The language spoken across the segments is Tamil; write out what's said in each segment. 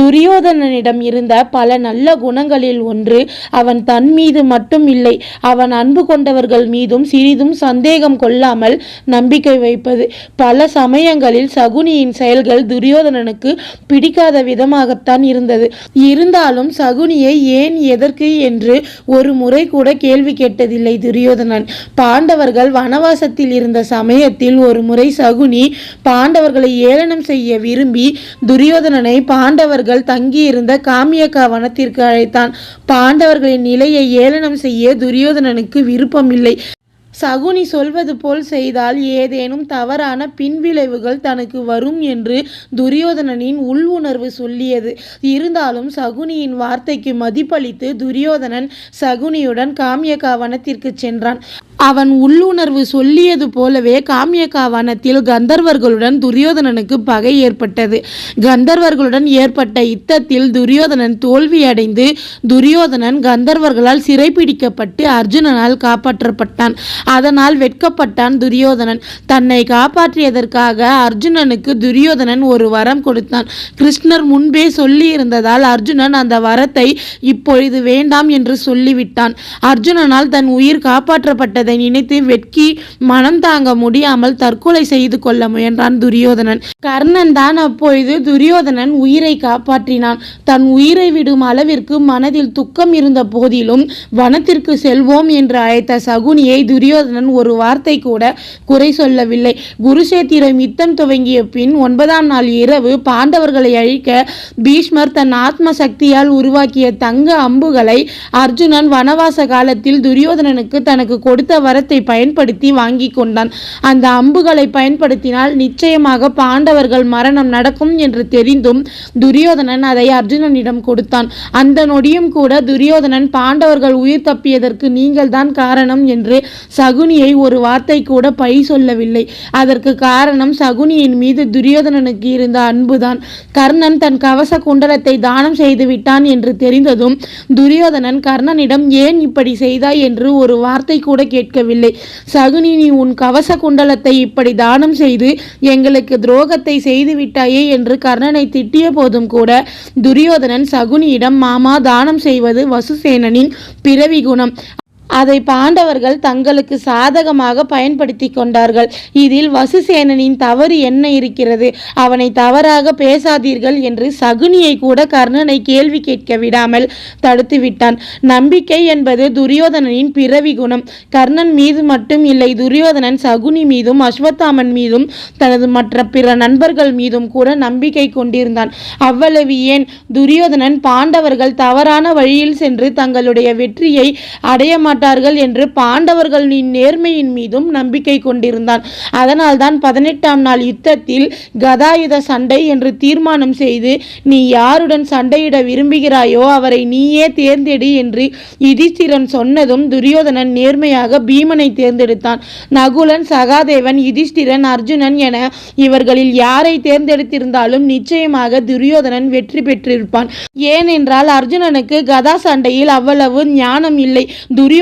துரியோதனனிடம் இருந்த பல நல்ல குணங்களில் ஒன்று அவன் தன் மீது மட்டும் இல்லை அவன் அன்பு கொண்டவர்கள் மீதும் சிறிதும் சந்தேகம் கொள்ளாமல் நம்பிக்கை வைப்பது. பல சமயங்களில் சகுனியின் செயல்கள் துரியோதனனுக்கு பிடிக்காத விதமாகத்தான் இருந்தது. இருந்தாலும் சகுனியை ஏன் எதற்கு என்று ஒரு முறை கூட கேள்வி கேட்டதில்லை துரியோதனன். பாண்டவர்கள் வனவாசத்தில் இருந்த சமயத்தில் ஒரு முறை சகுனி பாண்டவர்களை ஏளனம் செய்ய விரும்பி துரியோதனனை பாண்டவர்கள் தங்கியிருந்த காமியக்கா வனத்திற்கு அழைத்தான். பாண்டவர்களின் நிலையை ஏளனம் செய்ய துரியோதனனுக்கு விருப்பமில்லை. சகுனி சொல்வது போல் செய்தால் ஏதேனும் தவறான பின்விளைவுகள் தனக்கு வரும் என்று துரியோதனனின் உள் உணர்வு சொல்லியது. இருந்தாலும் சகுனியின் வார்த்தைக்கு மதிப்பளித்து துரியோதனன் சகுனியுடன் காமியகாவனத்திற்கு சென்றான். அவன் உள்ளுணர்வு சொல்லியது போலவே காமியகாவனத்தில் கந்தர்வர்களுடன் துரியோதனனுக்கு பகை ஏற்பட்டது. கந்தர்வர்களுடன் ஏற்பட்ட யுத்தத்தில் துரியோதனன் தோல்வியடைந்து துரியோதனன் கந்தர்வர்களால் சிறைப்பிடிக்கப்பட்டு அர்ஜுனனால் காப்பாற்றப்பட்டான். அதனால் வெட்கப்பட்டான் துரியோதனன். தன்னை காப்பாற்றியதற்காக அர்ஜுனனுக்கு துரியோதனன் ஒரு வரம் கொடுத்தான். கிருஷ்ணர் முன்பே சொல்லியிருந்ததால் அர்ஜுனன் அந்த வரத்தை இப்பொழுது வேண்டாம் என்று சொல்லிவிட்டான். அர்ஜுனனால் தன் உயிர் காப்பாற்றப்பட்டதை நினைத்து வெட்கி மனம் தாங்க முடியாமல் தற்கொலை செய்து கொள்ள முயன்றான் துரியோதனன். கர்ணன் தான் அப்பொழுது துரியோதனன் உயிரை காப்பாற்றினான். தன் உயிரை விடும் அளவிற்கு மனதில் துக்கம் இருந்த போதிலும் வனத்திற்கு செல்வோம் என்று அழைத்த சகுனியை துரியோதனன் துரியோதனன் ஒரு வார்த்தை கூட குறை சொல்லவில்லை. குருஷேத்திரம் யுத்தம் துவங்கிய பின் ஒன்பதாம் நாள் இரவு பாண்டவர்களை அழிக்க பீஷ்மர் தன் ஆத்ம சக்தியால் உருவாக்கிய தங்க அம்புகளை அர்ஜுனன் வனவாச காலத்தில் துரியோதனனுக்கு தனக்கு கொடுத்த வரத்தை பயன்படுத்தி வாங்கி கொண்டான். அந்த அம்புகளை பயன்படுத்தினால் நிச்சயமாக பாண்டவர்கள் மரணம் நடக்கும் என்று தெரிந்தும் துரியோதனன் அதை அர்ஜுனனிடம் கொடுத்தான். அந்த நொடியும் கூட துரியோதனன் பாண்டவர்கள் உயிர் தப்பியதற்கு நீங்கள்தான் காரணம் என்று சகுனியை ஒரு வார்த்தை கூட பழி சொல்லவில்லை. அதற்கு காரணம் சகுனியின் மீது துரியோதனனுக்கு இருந்த அன்புதான். கர்ணன் தன் கவச குண்டலத்தை தானம் செய்து விட்டான் என்று தெரிந்ததும் துரியோதனன் கர்ணனிடம் ஏன் இப்படி செய்தாய்? என்று ஒரு வார்த்தை கூட கேட்கவில்லை. சகுனி நீ உன் கவச குண்டலத்தை இப்படி தானம் செய்து எங்களுக்கு துரோகத்தை செய்து விட்டாயே? என்று கர்ணனை திட்டிய போதும் கூட துரியோதனன் சகுனியிடம் மாமா தானம் செய்வது வசுசேனனின் பிறவி குணம். அதை பாண்டவர்கள் தங்களுக்கு சாதகமாக பயன்படுத்தி கொண்டார்கள். இதில் வசுசேனனின் தவறு என்ன இருக்கிறது? அவனை தவறாக பேசாதீர்கள் என்று சகுனியை கூட கர்ணனை கேள்வி கேட்க விடாமல் தடுத்துவிட்டான் நம்பிக்கை என்பது துரியோதனனின் பிறவி குணம். கர்ணன் மீது மட்டும் இல்லை துரியோதனன் சகுனி மீதும் அஸ்வத்தாமன் மீதும் தனது மற்ற பிற நண்பர்கள் மீதும் கூட நம்பிக்கை கொண்டிருந்தான். அவ்வளவு ஏன்? துரியோதனன் பாண்டவர்கள் தவறான வழியில் சென்று தங்களுடைய வெற்றியை அடைய மாட்டார்கள் என்று பாண்டவர்களின் நேர்மையின் மீதும் நம்பிக்கை கொண்டிருந்தான். அதனால்தான் பதினெட்டாம் நாள் யுத்தத்தில் கதாயுத சண்டை என்று தீர்மானம் செய்து நீ யாருடன் சண்டையிட விரும்புகிறாயோ அவரை நீயே தேர்ந்தெடு என்று யுதிஷ்டிரன் சொன்னதும் துரியோதனன் நேர்மையாக பீமனை தேர்ந்தெடுத்தான். நகுலன் சகாதேவன் யுதிஷ்டிரன் அர்ஜுனன் என இவர்களில் யாரை தேர்ந்தெடுத்திருந்தாலும் நிச்சயமாக துரியோதனன் வெற்றி பெற்றிருப்பான். ஏனென்றால் அர்ஜுனனுக்கு கதா சண்டையில் அவ்வளவு ஞானம் இல்லை.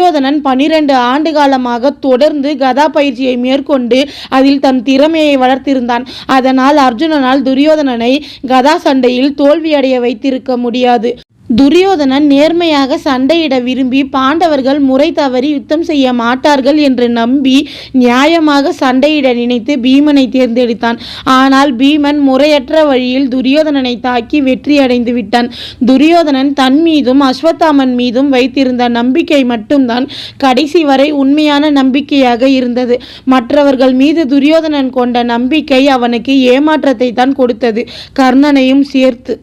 துரியோதனன் பனிரெண்டு ஆண்டு காலமாக தொடர்ந்து கதா பயிற்சியை மேற்கொண்டு அதில் தன் திறமையை வளர்த்திருந்தான். அதனால் அர்ஜுனனால் துரியோதனனை கதா சண்டையில் தோல்வியடைய வைத்திருக்க முடியாது. துரியோதனன் நேர்மையாக சண்டையிட விரும்பி பாண்டவர்கள் முறை தவறி யுத்தம் செய்ய மாட்டார்கள் என்று நம்பி நியாயமாக சண்டையிட நினைத்து பீமனை தேர்ந்தெடுத்தான். ஆனால் பீமன் முறையற்ற வழியில் துரியோதனனை தாக்கி வெற்றி அடைந்து விட்டான். துரியோதனன் தன் மீதும் அஸ்வத்தாமன் மீதும் வைத்திருந்த நம்பிக்கை மட்டும்தான் கடைசி வரை உண்மையான நம்பிக்கையாக இருந்தது. மற்றவர்கள் மீது துரியோதனன் கொண்ட நம்பிக்கை அவனுக்கு ஏமாற்றத்தை தான் கொடுத்தது. கர்ணனையும் சேர்த்து